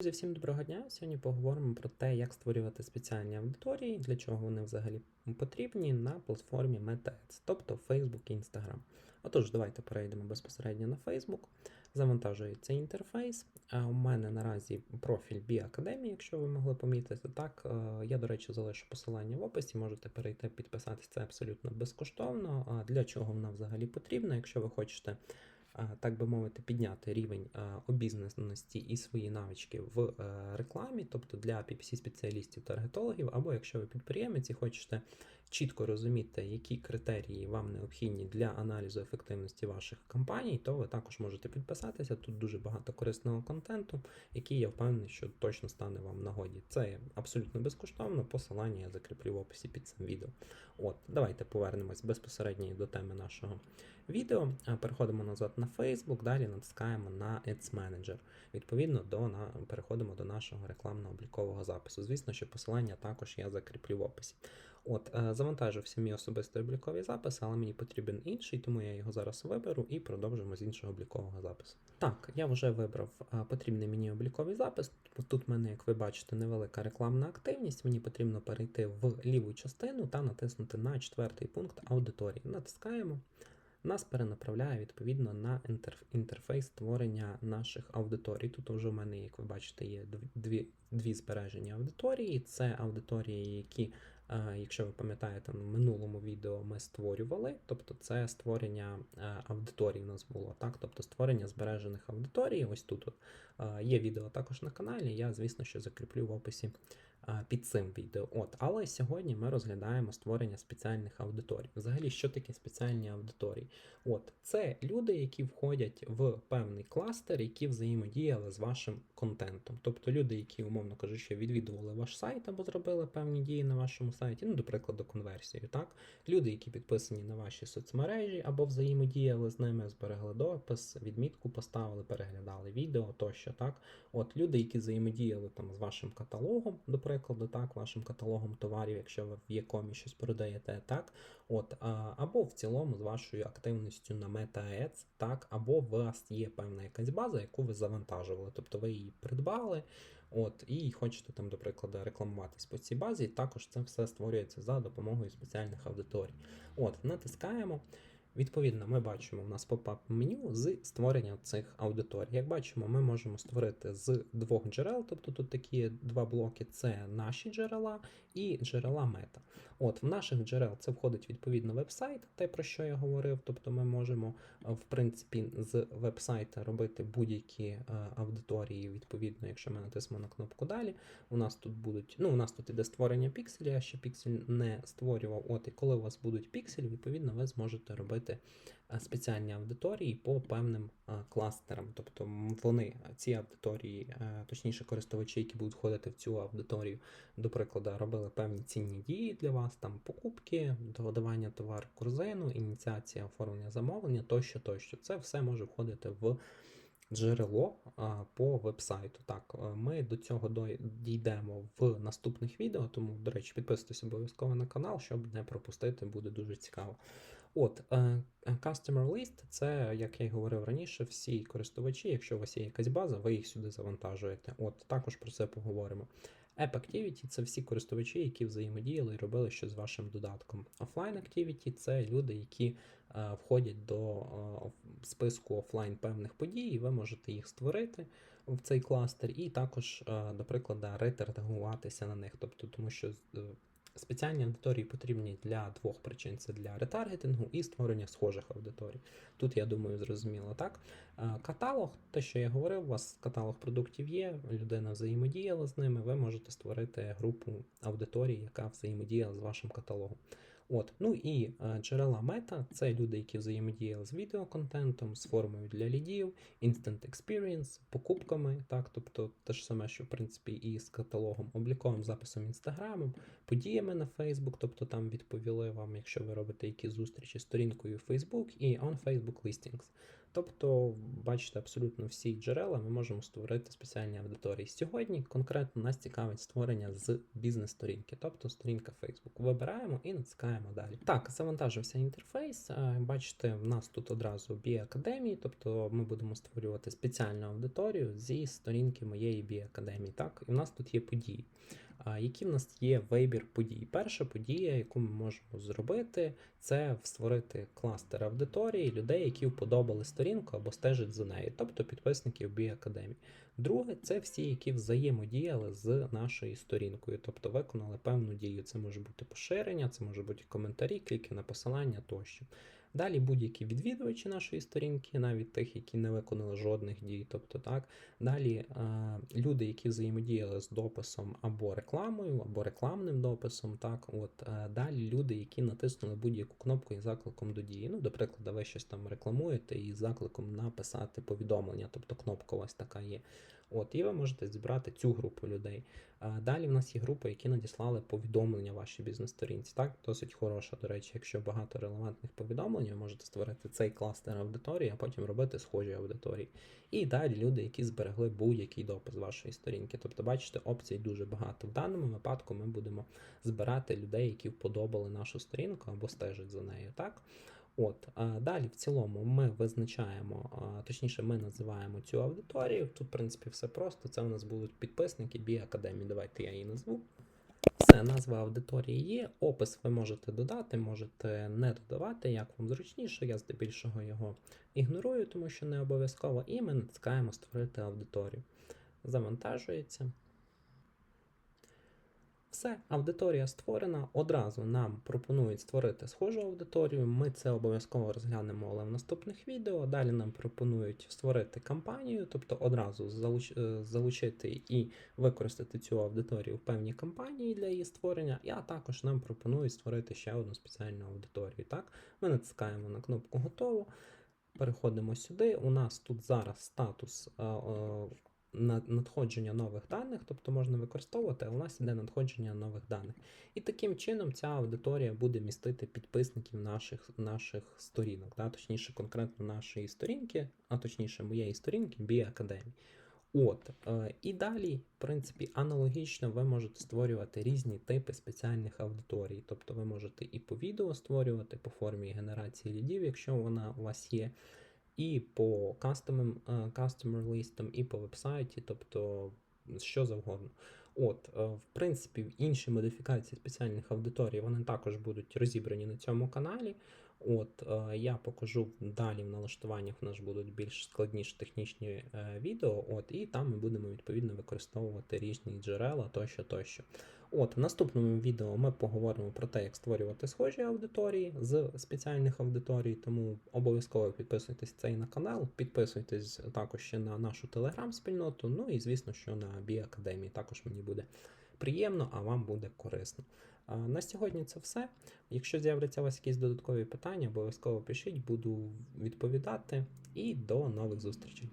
Друзі, всім доброго дня. Сьогодні поговоримо про те, як створювати спеціальні аудиторії, для чого вони взагалі потрібні на платформі MetaAds, тобто Facebook і Instagram. Отож, давайте перейдемо безпосередньо на Facebook. Завантажується інтерфейс. У мене наразі профіль BioAcademy, якщо ви могли помітити. Так, е, я, до речі, залишу посилання в описі, можете перейти підписатися, це абсолютно безкоштовно. Для чого вона взагалі потрібна, якщо ви хочете так би мовити, підняти рівень а, обізнаності і свої навички в е, рекламі, тобто для PPC-спеціалістів таргетологів, або якщо ви підприємець і хочете чітко розуміти, які критерії вам необхідні для аналізу ефективності ваших кампаній, то ви також можете підписатися. Тут дуже багато корисного контенту, який я впевнений, що точно стане вам нагоді. Це абсолютно безкоштовно. Посилання я закріплю в описі під цим відео. От, давайте повернемось безпосередньо до теми нашого відео. Переходимо назад на Facebook, далі натискаємо на Ads Manager. Відповідно, до на переходимо до нашого рекламно-облікового запису. Звісно, що посилання також я закріплю в описі. От, завантажився мій особистий обліковий запис, але мені потрібен інший, тому я його зараз виберу і продовжимо з іншого облікового запису. Так, я вже вибрав е, потрібний мені обліковий запис. Тут в мене, як ви бачите, невелика рекламна активність. Мені потрібно перейти в ліву частину та натиснути на четвертий пункт аудиторії. Натискаємо. Нас перенаправляє відповідно на інтерфейс створення наших аудиторій. Тут вже в мене, як ви бачите, є дві, дві збережені аудиторії. Це аудиторії, які, якщо ви пам'ятаєте, на минулому відео ми створювали. Тобто це створення е, аудиторій у нас було, так? Тобто створення збережених аудиторій. Ось тут е, є відео також на каналі. Я, звісно, що закріплю в описі під цим відео. От, але сьогодні ми розглядаємо створення спеціальних аудиторій. Взагалі, що таке спеціальні аудиторії? От, це люди, які входять в певний кластер, які взаємодіяли з вашим контентом. Тобто люди, які, умовно кажучи, відвідували ваш сайт або зробили певні дії на вашому сайті, ну, до прикладу, конверсію, так? Люди, які підписані на ваші соцмережі або взаємодіяли з ними, зберегли допис, відмітку поставили, переглядали відео тощо, так? От люди, які взаємодіяли там з вашим каталогом, до прикладу, так, вашим каталогом товарів, якщо ви в Якомі щось продаєте, так, от, або в цілому з вашою активністю на MetaAds, так, або у вас є певна якась база, яку ви завантажували, тобто ви її придбали. От, і хочете там, до прикладу, рекламуватись по цій базі, також це все створюється за допомогою спеціальних аудиторій. От, натискаємо. Відповідно, ми бачимо, у нас поп-ап меню з створення цих аудиторій. Як бачимо, ми можемо створити з двох джерел, тобто тут такі два блоки: це наші джерела і джерела мета. От в наших джерел це входить відповідно веб-сайт, те про що я говорив. Тобто ми можемо, е, в принципі, з веб-сайта робити будь-які е, аудиторії. Відповідно, якщо ми натиснемо на кнопку далі, у нас тут будуть, ну, у нас тут іде створення пікселів, я ще піксель не створював. От, і коли у вас будуть пікселі, відповідно, ви зможете робити е, спеціальні аудиторії по певним е, кластерам. Тобто вони, ці аудиторії, е, точніше, користувачі, які будуть входити в цю аудиторію, до прикладу, робили певні цінні дії для вас, там покупки, додавання товару корзину, ініціація оформлення замовлення тощо, тощо. Це все може входити в джерело по вебсайту. Так, е, ми до цього дійдемо в наступних відео, тому, до речі, підписуйтесь обов'язково на канал, щоб не пропустити, буде дуже цікаво. От, е, Customer List це, як я й говорив раніше, всі користувачі, якщо у вас є якась база, ви їх сюди завантажуєте. От, також про це поговоримо. App Activity це всі користувачі, які взаємодіяли і робили щось з вашим додатком. Offline Activity це люди, які е, входять до е, списку офлайн певних подій, і ви можете їх створити в цей кластер, і також, е, до прикладу, ретаргуватися на них. Тобто, тому що е, спеціальні аудиторії потрібні для двох причин: це для ретаргетингу і створення схожих аудиторій. Тут, я думаю, зрозуміло, так? Е, Каталог, те, що я говорив, у вас каталог продуктів є, людина взаємодіяла з ними, ви можете створити групу аудиторії, яка взаємодіяла з вашим каталогом. От, ну і е, джерела мета це люди, які взаємодіяли з відеоконтентом, з формою для лідів, Instant Experience, покупками, так, тобто те ж саме, що в принципі і з каталогом, обліковим записом інстаграмом, подіями на Facebook, тобто там відповіли вам, якщо ви робите якісь зустрічі, сторінкою Facebook і on Facebook Listings. Тобто, бачите, абсолютно всі джерела ми можемо створити спеціальні аудиторії. Сьогодні конкретно нас цікавить створення з бізнес-сторінки, тобто сторінка Facebook. Вибираємо і натискаємо далі. Так, завантажився інтерфейс. Е, Бачите, в нас тут одразу BA-академії, тобто ми будемо створювати спеціальну аудиторію зі сторінки моєї BA-академії. Так, і в нас тут є події. Які в нас є вибір подій? Перша подія, яку ми можемо зробити, це створити кластер аудиторії людей, які вподобали сторінку або стежать за нею, тобто підписників Academy. Друге, це всі, які взаємодіяли з нашою сторінкою, тобто виконали певну дію. Це може бути поширення, це може бути коментарі, кліки на посилання тощо. Далі будь-які відвідувачі нашої сторінки, навіть тих, які не виконали жодних дій. Тобто, так, далі е, люди, які взаємодіяли з дописом або рекламою, або рекламним дописом. Так, от е, далі люди, які натиснули будь-яку кнопку із закликом до дії. Ну, до прикладу, ви щось там рекламуєте і закликом написати повідомлення, тобто кнопка ось така є. От, і ви можете зібрати цю групу людей. А Далі в нас є групи, які надіслали повідомлення вашій бізнес-сторінці. Так, досить хороша, до речі, якщо багато релевантних повідомлень, ви можете створити цей кластер аудиторії, а потім робити схожі аудиторії. І далі люди, які зберегли будь-який допис вашої сторінки. Тобто, бачите, опцій дуже багато. В даному випадку ми будемо збирати людей, які вподобали нашу сторінку або стежать за нею. Так. От, а далі в цілому ми визначаємо, а, точніше, ми називаємо цю аудиторію. Тут, в принципі, все просто. Це у нас будуть підписники BI Академії. Давайте я її назву. Все, назва аудиторії є. Опис ви можете додати, можете не додавати, як вам зручніше. Я здебільшого його ігнорую, тому що не обов'язково. І ми натискаємо створити аудиторію. Завантажується. Все, аудиторія створена. Одразу нам пропонують створити схожу аудиторію. Ми це обов'язково розглянемо, але в наступних відео. Далі нам пропонують створити кампанію, тобто одразу е, залучити і використати цю аудиторію в певній кампанії для її створення. А також нам пропонують створити ще одну спеціальну аудиторію. Так, Ми натискаємо на кнопку Готово. Переходимо сюди. У нас тут зараз статус. На- надходження нових даних, тобто можна використовувати, а у нас іде надходження нових даних. І таким чином ця аудиторія буде містити підписників наших, наших сторінок, да? точніше, конкретно нашої сторінки, а точніше моєї сторінки Academy. От, е, і далі, в принципі, аналогічно ви можете створювати різні типи спеціальних аудиторій. Тобто ви можете і по відео створювати, по формі генерації лідів, якщо вона у вас є, і по кастомам, кастомер листам, і по вебсайті, тобто що завгодно. От, е, в принципі, інші модифікації спеціальних аудиторій вони також будуть розібрані на цьому каналі. От, е, я покажу далі в налаштуваннях у нас будуть більш складніші технічні е, відео, от, і там ми будемо відповідно використовувати різні джерела тощо тощо. От, в наступному відео ми поговоримо про те, як створювати схожі аудиторії з спеціальних аудиторій, тому обов'язково підписуйтесь цей на канал, підписуйтесь також ще на нашу телеграм-спільноту, ну і звісно, що на BI Академії також мені буде приємно, а вам буде корисно. На сьогодні це все. Якщо з'являться у вас якісь додаткові питання, обов'язково пишіть, буду відповідати. І до нових зустрічей.